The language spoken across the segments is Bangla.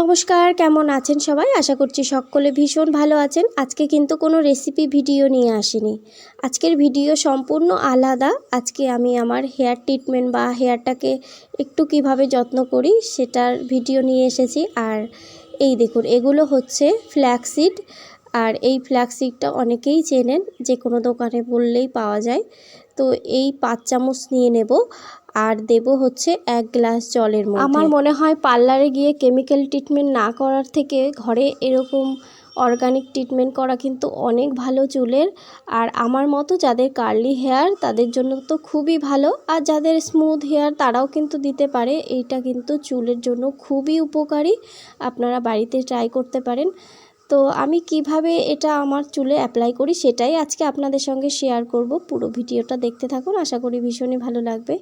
নমস্কার, কেমন আছেন সবাই? আশা করছি সকলে ভীষণ ভালো আছেন। আজকে কিন্তু কোনো রেসিপি ভিডিও নিয়ে আসিনি। আজকের ভিডিও সম্পূর্ণ আলাদা। আজকে আমি আমার হেয়ার ট্রিটমেন্ট বা হেয়ারটাকে একটু কীভাবে যত্ন করি সেটার ভিডিও নিয়ে এসেছি। আর এই দেখুন, এগুলো হচ্ছে ফ্ল্যাক্সিড আর এই ফ্ল্যাক্সিডটা অনেকেই চেনেন, যে কোনো দোকানে বললেই পাওয়া যায়। তো এই পাঁচ চামচ নিয়ে নেব। আর দেব হচ্ছে এক গ্লাস জলের মধ্যে। আমার মনে হয় পার্লারে গিয়ে কেমিক্যাল ট্রিটমেন্ট না করার থেকে ঘরে এরকম অর্গানিক ট্রিটমেন্ট করা কিন্তু অনেক ভালো চুলের। আর আমার মতো যাদের কার্লি হেয়ার তাদের জন্য তো খুবই ভালো। আর যাদের স্মুথ হেয়ার তারাও কিন্তু দিতে পারে। এইটা কিন্তু চুলের জন্য খুবই উপকারী। আপনারা বাড়িতে ট্রাই করতে পারেন। তো আমি কীভাবে এটা আমার চুলে অ্যাপ্লাই করি সেটাই আজকে আপনাদের সঙ্গে শেয়ার করব। পুরো ভিডিওটা দেখতে থাকুন, আশা করি ভীষণই ভালো লাগবে।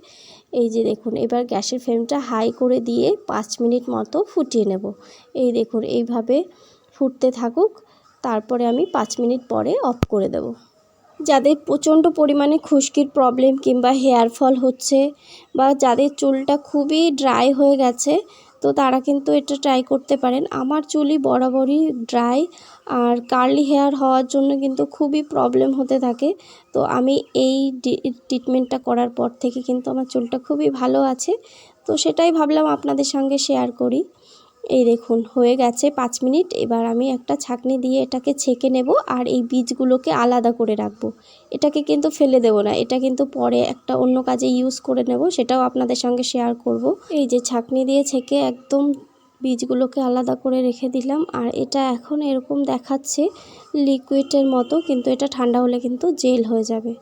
এই যে দেখুন, এবার গ্যাসের ফ্লেমটা হাই করে দিয়ে পাঁচ মিনিট মতো ফুটিয়ে নেব। এই দেখুন, এইভাবে ফুটতে থাকুক, তারপরে আমি পাঁচ মিনিট পরে অফ করে দেব। যাদের প্রচণ্ড পরিমাণে খুশকির প্রবলেম কিংবা হেয়ার ফল হচ্ছে বা যাদের চুলটা খুবই ড্রাই হয়ে গেছে তো তারা কিন্তু এটা ট্রাই করতে পারেন। আমার চুলই বরাবরই ড্রাই আর কার্লি হেয়ার হওয়ার জন্য কিন্তু খুবই প্রবলেম হতে থাকে। তো আমি এই ট্রিটমেন্টটা করার পর থেকে কিন্তু আমার চুলটা খুবই ভালো আছে। তো সেটাই ভাবলাম আপনাদের সঙ্গে শেয়ার করি। এই দেখুন, হয়ে গেছে পাঁচ মিনিট। এবার আমি একটা ছাকনি দিয়ে এটাকে ছেঁকে নেব আর এই বীজগুলোকে আলাদা করে রাখব। এটাকে কিন্তু ফেলে দেব না, এটা কিন্তু পরে একটা অন্য কাজে ইউজ করে নেব, সেটাও আপনাদের সঙ্গে শেয়ার করব। এই যে ছাকনি দিয়ে ছেঁকে একদম বীজগুলোকে আলাদা করে রেখে দিলাম আর এটা এখন এরকম দেখাচ্ছে লিকুইডের মতো, কিন্তু এটা ঠান্ডা হলে কিন্তু জেল হয়ে যাবে।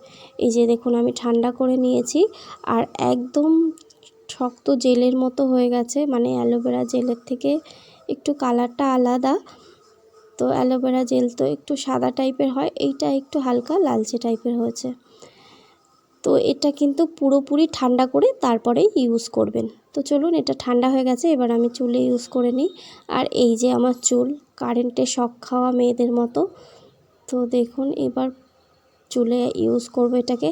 এই যে দেখুন, আমি ঠান্ডা করে নিয়েছি আর একদম শক্ত জেলের মতো হয়ে গেছে মানে অ্যালোভেরা জেলের থেকে একটু কালারটা আলাদা। তো অ্যালোভেরা জেল তো একটু সাদা টাইপের হয়, এইটা একটু হালকা লালচে টাইপের হয়েছে। তো এটা কিন্তু পুরোপুরি ঠান্ডা করে তারপরে ইউজ করবেন। তো চলুন, এটা ঠান্ডা হয়ে গেছে, এবার আমি চুলে ইউজ করে নিই। আর এই যে আমার চুল কারেন্টে শখ খাওয়া মেয়েদের মতো। তো দেখুন, এবার চুলে ইউজ করব এটাকে।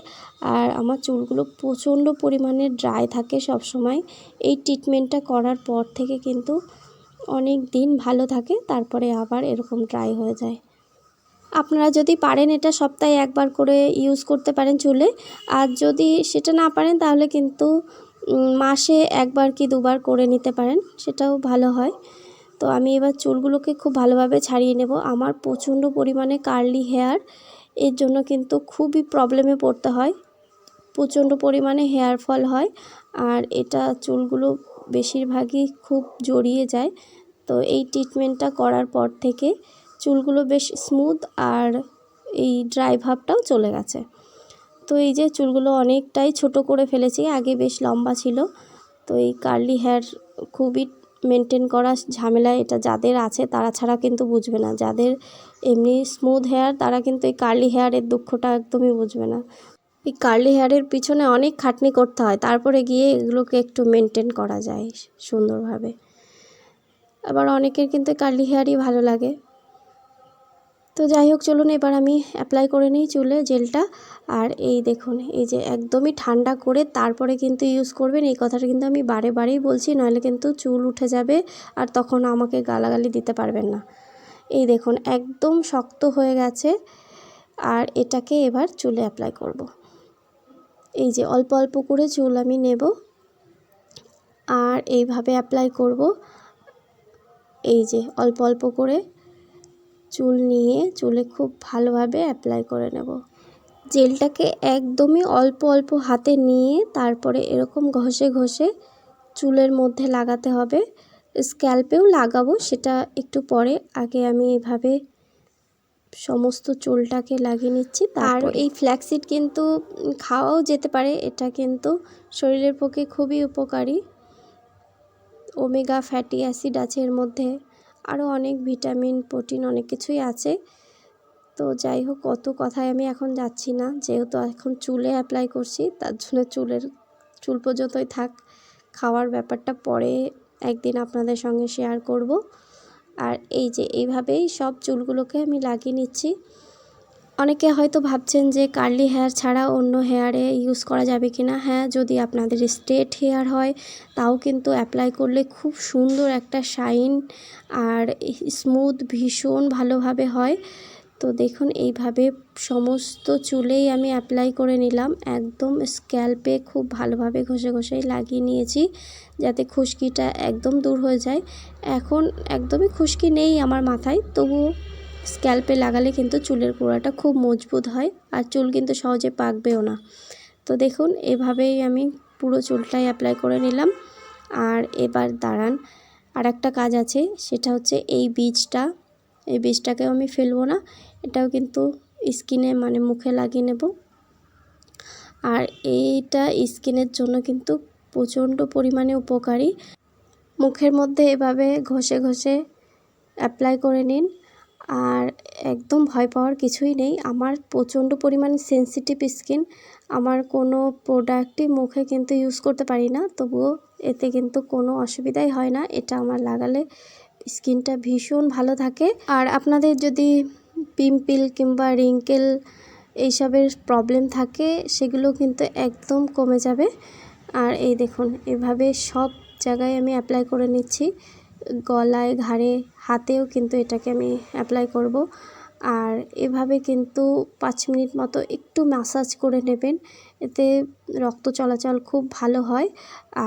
আর আমার চুলগুলো প্রচণ্ড পরিমাণে ড্রাই থাকে সব সময় এই ট্রিটমেন্টটা করার পর থেকে কিন্তু অনেক দিন ভালো থাকে, তারপরে আবার এরকম ড্রাই হয়ে যায়। আপনারা যদি পারেন এটা সপ্তাহে একবার করে ইউজ করতে পারেন চুলে। আর যদি সেটা না পারেন তাহলে কিন্তু মাসে একবার কি দুবার করে নিতে পারেন, সেটাও ভালো হয়। তো আমি এবার চুলগুলোকে খুব ভালোভাবে ছাড়িয়ে নেব। আমার প্রচণ্ড পরিমাণে কার্লি হেয়ার এর জন্য কিন্তু খুবই প্রবলেমে পড়তে হয়। প্রচণ্ড পরিমাণে হেয়ার ফল হয় আর এটা চুলগুলো বেশিরভাগই খুব জড়িয়ে যায়। তো এই ট্রিটমেন্টটা করার পর থেকে চুলগুলো বেশ স্মুথ আর এই ড্রাই ভাবটাও চলে গেছে। তো এই যে চুলগুলো অনেকটাই ছোট করে ফেলেছি, আগে বেশ লম্বা ছিল। তো এই কার্লি হেয়ার খুবই মেনটেন করা ঝামেলা এটা যাদের আছে তারা ছাড়া কিন্তু বুঝবে না। যাদের এমনি স্মুথ হেয়ার তারা কিন্তু এই কার্লি হেয়ারের দুঃখটা একদমই বুঝবে না। এই কার্লি হেয়ারের পিছনে অনেক খাটনি করতে হয়, তারপরে গিয়ে এগুলোকে একটু মেনটেন করা যায় সুন্দরভাবে। আবার অনেকের কিন্তু কার্লি হেয়ারই ভালো লাগে। তো যাই হোক, চলুন এবার আমি অ্যাপ্লাই করে নিই চুলে জেলটা আর এই দেখুন, এই যে একদমই ঠান্ডা করে তারপরে কিন্তু ইউজ করবেন। এই কথাটা কিন্তু আমি বারে বারেই বলছি, নইলে কিন্তু চুল উঠে যাবে আর তখন আমাকে গালাগালি দিতে পারবেন না। এই দেখুন, একদম শক্ত হয়ে গেছে আর এটাকে এবার চুলে অ্যাপ্লাই করব। এই যে অল্প অল্প করে চুল আমি নেব আর এইভাবে অ্যাপ্লাই করব। এই যে অল্প অল্প করে চুল নিয়ে চুলে খুব ভালোভাবে অ্যাপ্লাই করে নেব। জেলটাকে একদমই অল্প অল্প হাতে নিয়ে তারপরে এরকম ঘষে ঘষে চুলের মধ্যে লাগাতে হবে। স্ক্যাল্পেও লাগাবো, সেটা একটু পরে। আগে আমি এভাবে সমস্ত চুলটাকে লাগিয়ে নিচ্ছি আর এই ফ্ল্যাক্সিড কিন্তু খাওয়াও যেতে পারে, এটা কিন্তু শরীরের পক্ষে খুবই উপকারী। ওমেগা ফ্যাটি অ্যাসিড আছে এর মধ্যে। আরও অনেক ভিটামিন, প্রোটিন অনেক কিছুই আছে। তো যাই হোক, কত কথায় আমি এখন যাচ্ছি না। যেহেতু এখন চুলে অ্যাপ্লাই করছি, তার জন্য চুলের, চুল পর্যন্তই থাক। খাওয়ার ব্যাপারটা পরে একদিন আপনাদের সঙ্গে শেয়ার করব। আর এই যে, এইভাবেই সব চুলগুলোকে আমি লাগিয়ে নিচ্ছি। অনেকে হয়তো ভাবছেন যে কার্লি হেয়ার ছাড়া অন্য হেয়ারে ইউজ করা যাবে কি না হ্যাঁ যদি আপনাদের স্ট্রেট হেয়ার হয়, তাও কিন্তু অ্যাপ্লাই করলে খুব সুন্দর একটা শাইন আর স্মুথ ভীষণ ভালোভাবে হয়। তো দেখুন, এইভাবে সমস্ত চুলেই আমি অ্যাপ্লাই করে নিলাম। একদম স্ক্যাল্পে খুব ভালোভাবে ঘষে ঘষেই লাগিয়ে নিয়েছি যাতে খুশকিটা একদম দূর হয়ে যায়। এখন একদমই খুশকি নেই আমার মাথায়, তবুও স্ক্যাল্পে লাগালে কিন্তু চুলের গোড়াটা খুব মজবুত হয় আর চুল কিন্তু সহজে পাকবেও না। তো দেখুন, এভাবেই আমি পুরো চুলটাই অ্যাপ্লাই করে নিলাম। আর এবার দাঁড়ান আর একটা কাজ আছে, সেটা হচ্ছে এই বীজটা, এই বীজটাকেও আমি ফেলব না, এটাও কিন্তু স্কিনে মানে মুখে লাগিয়ে নেব। আর এইটা স্কিনের জন্য কিন্তু প্রচণ্ড পরিমাণে উপকারী। মুখের মধ্যে এভাবে ঘষে ঘষে অ্যাপ্লাই করে নিন। আর একদম ভয় পাওয়ার কিছুই নেই। আমার প্রচণ্ড পরিমাণে সেন্সিটিভ স্কিন আমার কোনো প্রোডাক্টই মুখে কিন্তু ইউজ করতে পারি না, তবুও এতে কিন্তু কোনো অসুবিধাই হয় না। এটা আমার লাগালে স্কিনটা ভীষণ ভালো থাকে। আর আপনাদের যদি পিম্পল কিংবা রিঙ্কেল এইসবের প্রবলেম থাকে, সেগুলো কিন্তু একদম কমে যাবে। আর এই দেখুন, এভাবে সব জায়গায় আমি অ্যাপ্লাই করে নিচ্ছি। গলায়, ঘাড়ে, হাতেও কিন্তু এটাকে আমি অ্যাপ্লাই করব। আর এভাবে কিন্তু পাঁচ মিনিট মতো একটু ম্যাসাজ করে নেবেন। এতে রক্ত চলাচল খুব ভালো হয়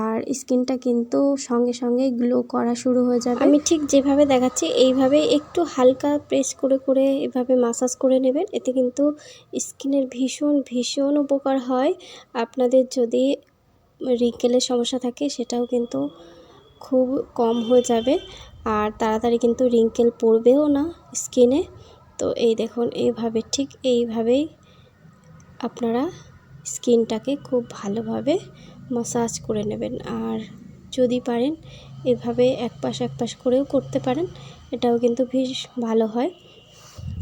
আর স্কিনটা কিন্তু সঙ্গে সঙ্গে গ্লো করা শুরু হয়ে যাবে। আমি ঠিক যেভাবে দেখাচ্ছি, এইভাবে একটু হালকা প্রেস করে করে এভাবে ম্যাসাজ করে নেবেন। এতে কিন্তু স্কিনের ভীষণ ভীষণ উপকার হয়। আপনাদের যদি রিঙ্কেলের সমস্যা থাকে, সেটাও কিন্তু খুব কম হয়ে যাবে। আর তাড়াতাড়ি কিন্তু রিঙ্কেল পড়বেও না স্কিনে তো এই দেখুন, এইভাবে, ঠিক এইভাবেই আপনারা স্কিনটাকে খুব ভালোভাবে মাসাজ করে নেবেন। আর যদি পারেন, এভাবে এক পাশ এক পাশ করেও করতে পারেন। এটাও কিন্তু বেশ ভালো হয়।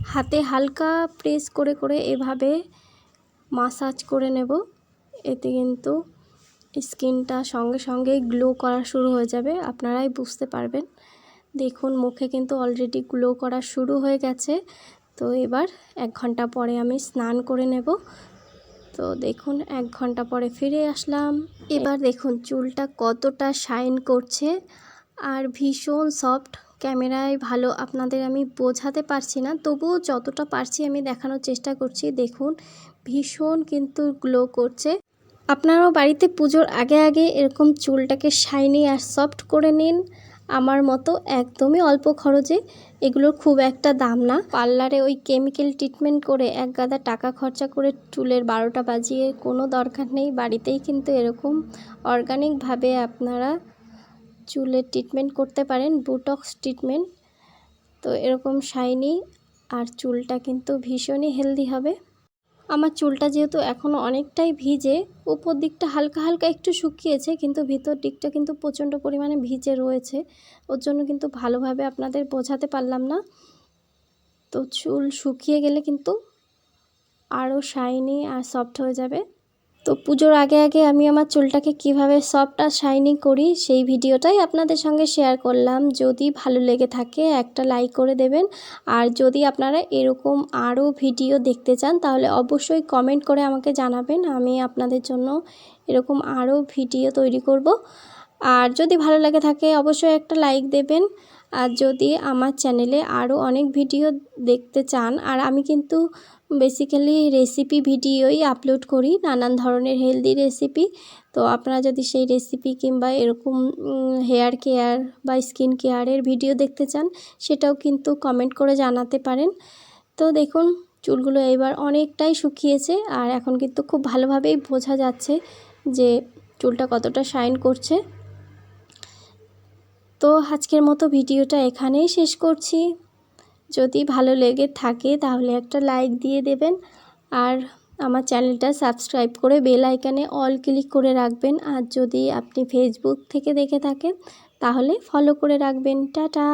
হাতে হালকা প্রেস করে করে এভাবে মাসাজ করে নেব। এতে কিন্তু স্কিনটা সঙ্গে সঙ্গে গ্লো করা শুরু হয়ে যাবে, আপনারাই বুঝতে পারবেন। দেখুন, মুখে কিন্তু অলরেডি গ্লো করা শুরু হয়ে গেছে। তো এবার এক ঘণ্টা পরে আমি স্নান করে নেব। তো দেখুন, এক ঘণ্টা পরে ফিরে আসলাম। এবার দেখুন, চুলটা কতটা শাইন করছে আর ভীষণ সফট ক্যামেরায় ভালো আপনাদের আমি বোঝাতে পারছি না, তবুও যতটা পারছি আমি দেখানোর চেষ্টা করছি। দেখুন, ভীষণ কিন্তু গ্লো করছে। আপনারাও বাড়িতে পুজোর আগে আগে এরকম চুলটাকে শাইনি আর সফট করে নিন। আমার মতো একদমই অল্প খরচে এগুলোর খুব একটা দাম না। পার্লারে ওই কেমিক্যাল ট্রিটমেন্ট করে এক গাদা টাকা খরচা করে চুলের বারোটা বাজিয়ে কোনো দরকার নেই। বাড়িতেই কিন্তু এরকম অর্গানিকভাবে আপনারা চুলের ট্রিটমেন্ট করতে পারেন বুটক্স ট্রিটমেন্ট তো এরকম শাইনি আর চুলটা কিন্তু ভীষণই হেলদি হবে। আমার চুলটা যেহেতু এখনও অনেকটাই ভিজে, উপর দিকটা হালকা হালকা একটু শুকিয়েছে, কিন্তু ভিতর দিকটা কিন্তু প্রচণ্ড পরিমাণে ভিজে রয়েছে। ওর জন্য কিন্তু ভালোভাবে আপনাদের বোঝাতে পারলাম না। তো চুল শুকিয়ে গেলে কিন্তু আরও শাইনি আর সফট হয়ে যাবে। তো পুজোর আগে আগে আমি আমার চুলটাকে কীভাবে সফট আর শাইনি করি, সেই ভিডিওটাই আপনাদের সঙ্গে শেয়ার করলাম। যদি ভালো লেগে থাকে, একটা লাইক করে দেবেন। আর যদি আপনারা এরকম আরও ভিডিও দেখতে চান, তাহলে অবশ্যই কমেন্ট করে আমাকে জানাবেন। আমি আপনাদের জন্য এরকম আরও ভিডিও তৈরি করব। আর যদি ভালো লাগে থাকে, অবশ্যই একটা লাইক দেবেন। আর যদি আমার চ্যানেলে আরও অনেক ভিডিও দেখতে চান, আর আমি কিন্তু বেসিক্যালি রেসিপি ভিডিওই আপলোড করি, নানান ধরনের হেলদি রেসিপি তো আপনারা যদি সেই রেসিপি কিংবা এরকম হেয়ার কেয়ার বা স্কিন কেয়ারের ভিডিও দেখতে চান, সেটাও কিন্তু কমেন্ট করে জানাতে পারেন। তো দেখুন, চুলগুলো এবার অনেকটাই শুকিয়েছে, আর এখন কিন্তু খুব ভালোভাবেই বোঝা যাচ্ছে যে চুলটা কতটা শাইন করছে। তো আজকের মতো ভিডিওটা এখানেই শেষ করছি। যদি ভালো লেগে থাকে তাহলে একটা লাইক দিয়ে দেবেন আর আমার চ্যানেলটা সাবস্ক্রাইব করে বেল আইকানে অল ক্লিক করে রাখবেন। আর যদি আপনি ফেসবুক থেকে দেখে থাকেন তাহলে ফলো করে রাখবেন। টাটা!